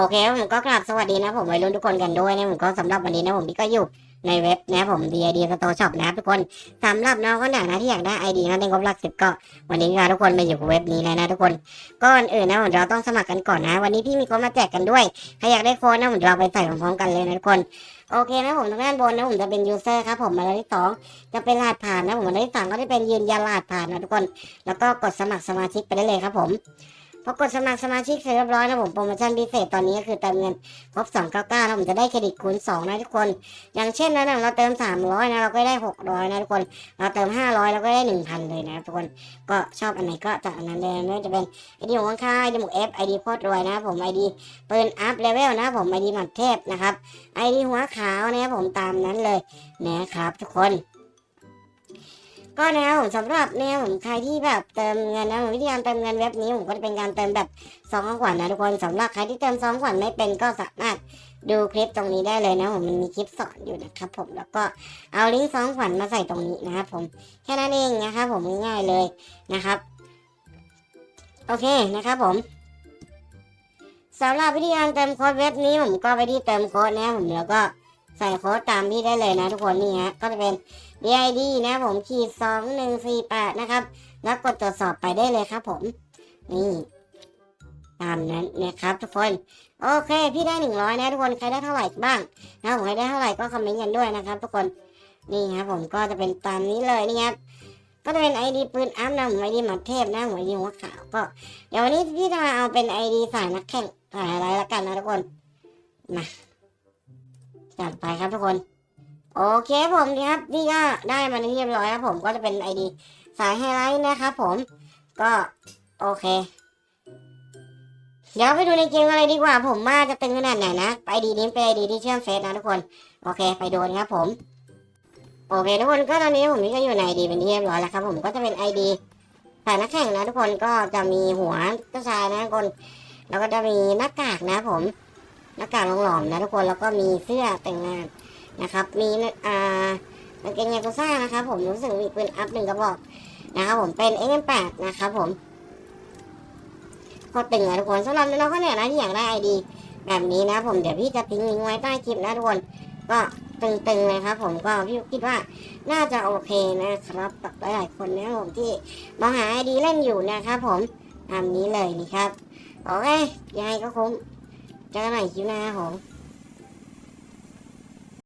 โอเคผมก็กราบสวัสดีนะผมวัยรุ่นทุกคนกันด้วยนะผมก็สำหรับวันนี้นะผมพี่ก็อยู่ในเว็บนะผม DID Store Shop นะทุกคนสำหรับน้องคนไหนนะที่อยากได้ ID นะในงบหลักสิบก็วันนี้พาทุกคนมาอยู่กับเว็บนี้แล้วนะทุกคนก่อนอื่นนะผมเราต้องสมัครกันก่อนนะ วันนี้พี่มีโค้ดมาแจกกันด้วยใครอยากได้โค้ดนะผมเราไปใส่พร้อมๆกันเลยนะทุกคนโอเคนะผมทางด้านบนนะผมจะเป็น user ครับผมมาแล้วที่สองจะเป็นรหัสผ่านนะผมมาแล้วที่สามก็จะเป็นยืนยันรหัสผ่านนะทุกคน แล้วก็กดสมัครสมาชิกไปได้เลยครับผม พอกดสมัครสมาชิกเสร็จเรียบร้อยนะผมโปรโมชั่นพิเศษตอนนี้ก็คือเติมเงินครบ299นะผมจะได้เครดิตคูณ2นะทุกคน อย่างเช่นนะเราเติม 300นะเราก็ได้ 600นะทุกคน เราเติม 500เราก็ได้ 1,000 เลยนะทุกคนก็ชอบอันไหนก็จัดอันนั้นเลยไม่ว่าจะเป็นไอดีของข้างๆไอดีหมวกเอฟไอดีโคตรรวยนะผมไอดีปืนอัพเลเวลนะผมไอดีหมัดเทพนะครับไอดีหัวขาวนะครับผมตามนั้นเลยนะครับทุกคน ก็นะครับผมสำหรับเนี่ยผมใครที่แบบเติมเงินนะผมวิธีการเติมเงินเว็บนี้ผมก็จะเป็นการเติมแบบซองขวัญนะทุกคนสำหรับใครที่เติมซองขวัญไม่เป็นก็สามารถดูคลิปตรงนี้ได้เลยนะผมมันมีคลิปสอนอยู่นะครับผมแล้วก็เอาลิงก์ซองขวัญมาใส่ตรงนี้นะครับผมแค่นั้นเองนะครับผมง่ายๆเลยนะครับโอเคนะครับผมสำหรับวิธีการเติมโค้ดเว็บนี้ผมก็ไปที่เติมโค้ดนะผมแล้วก็ ใส่โค้ดตามที่ได้เลยนะทุกคนนี่ฮะก็จะเป็น DID นะผมขีดสองหนึ่งสี่แปดนะครับ แล้วกดตรวจสอบไปได้เลยครับผมนี่ตามนั้นนะครับทุกคน โอเค พี่ได้หนึ่งร้อยนะทุกคนใครได้เท่าไหร่บ้างนะผมใครได้เท่าไหร่ก็คอมเมนต์กันด้วยนะครับ ทุกคนนี่ครับผมก็จะเป็นตามนี้เลยนี่ครับก็จะเป็นไอดีปืนอัพนะผมไอดีหมัดเทพนะผมไอดีหัวขาวก็เดี๋ยววันนี้พี่จะมาเอาเป็นไอดีสายนักแข่งสายอะไรละกันนะทุกคนมา จัดไปครับทุกคน โอเคผมครับนี่ก็ได้มาเรียบร้อยครับผมก็จะเป็นไอดีสายไฮไลท์นะครับผมก็โอเค เดี๋ยวไปดูในเกมอะไรดีกว่า ผมว่าจะตึงขนาดไหนนะไอดีนี้เป็นไอดีที่เชื่อมเฟซนะทุกคนโอเค ไปดูกันครับผมโอเคทุกคนก็ตอนนี้ผมก็อยู่ในไอดีเป็นที่เรียบร้อยแล้วครับผมก็จะเป็นไอดีสายนักแข่งนะทุกคนก็จะมีหัวเจ้าชายนะทุกคน แล้วก็จะมีหน้ากากนะผม หน้ากากหลอมๆนะทุกคนแล้วก็มีเสื้อแต่งงานนะครับ มีอ่ากางเกงยากุซ่านะครับ ผมรู้สึกมีปืนอัพหนึ่งกระบอกนะครับผมเป็น X8 นะครับผมโคตรตึงอะทุกคนสำหรับน้องๆก็เนี่ยนะที่อยากได้ไอดีแบบนี้นะผมเดี๋ยวพี่จะทิ้งลิงก์ไว้ใต้คลิปนะทุกคนก็ตึงๆเลยครับผมก็พี่คิดว่าน่าจะโอเคนะครับกับหลายๆคนนะผมที่มองหาไอดีเล่นอยู่นะครับผมตามนี้เลยนี่ครับโอเคยังไงก็คง เจอกันใหม่คลิปหน้าครับผม